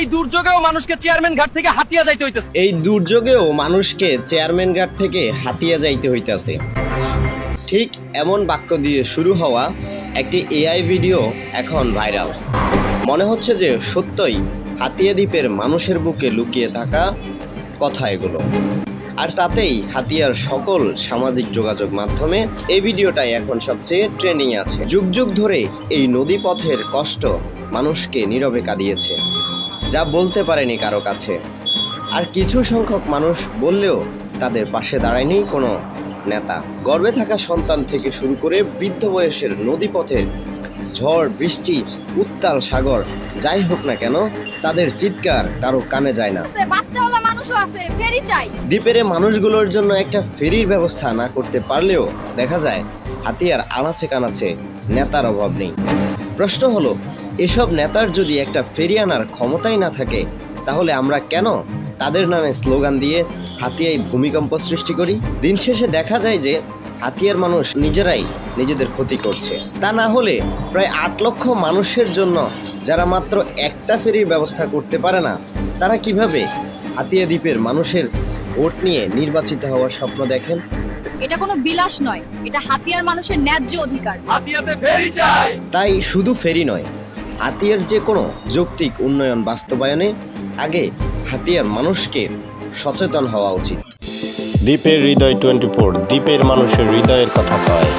এই দুর্যোগেও মানুষকে চেয়ারম্যান ঘাট থেকে হাতিয়া যাইতে হইতেছে। এই দুর্যোগেও মানুষকে চেয়ারম্যান ঘাট থেকে হাতিয়া যাইতে হইতাছে। ঠিক এমন বাক্য দিয়ে শুরু হওয়া একটি এআই ভিডিও এখন ভাইরাল। মনে হচ্ছে যে সত্যই হাতিয়া দ্বীপের মানুষের বুকে লুকিয়ে থাকা কথা এগুলো। আর তাতেই হাতিয়ার সকল সামাজিক যোগাযোগ মাধ্যমে এই ভিডিওটাই এখন সবচেয়ে ট্রেন্ডিং আছে। যুগ যুগ ধরে এই নদীপথের কষ্ট মানুষকে নীরবে কাঁদিয়েছে। যা বলতে পারেনি কারও কাছে। আর কিছু সংখ্যক মানুষ বললেও তাদের পাশে দাঁড়ায়নি কোনো নেতা। গর্বে থাকা সন্তান থেকে শুরু করে বৃদ্ধ বয়সের নদীপথের ঝড় বৃষ্টি উত্তাল সাগর যাই হোক না কেন তাদের চিৎকার কারও কানে যায় না। দ্বীপের মানুষগুলোর জন্য একটা ফেরির ব্যবস্থা না করতে পারলেও দেখা যায় হাতিয়ার আনাচে কানাচে নেতার অভাব নেই। প্রশ্ন হলো এসব নেতার যদি একটা ফেরি আনার ক্ষমতাই না থাকে তাহলে আমরা কেন তাদের নামে স্লোগান দিয়ে হাতিয়ায় ভূমিকম্প সৃষ্টি করি? দিন শেষে দেখা যায় যে হাতিয়ার মানুষ নিজেরাই নিজেদের ক্ষতি করছে। তা না হলে প্রায় আট লক্ষ মানুষের জন্য যারা মাত্র একটা ফেরির ব্যবস্থা করতে পারে না তারা কীভাবে হাতিয়া দ্বীপের মানুষের ভোট নিয়ে নির্বাচিত হওয়ার স্বপ্ন দেখেন? এটা কোনো বিলাস নয়। এটা হাতিয়ার মানুষের ন্যায্য অধিকার। হাতিয়াতে ফেরি চাই। তাই শুধু ফেরি নয় হাতিয়ার যে কোনো যৌক্তিক উন্নয়ন বাস্তবায়নে আগে হাতিয়ার মানুষকে সচেতন হওয়া উচিত। দ্বীপের হৃদয় টোয়েন্টি ফোর দ্বীপের মানুষের হৃদয়ের কথা কয়।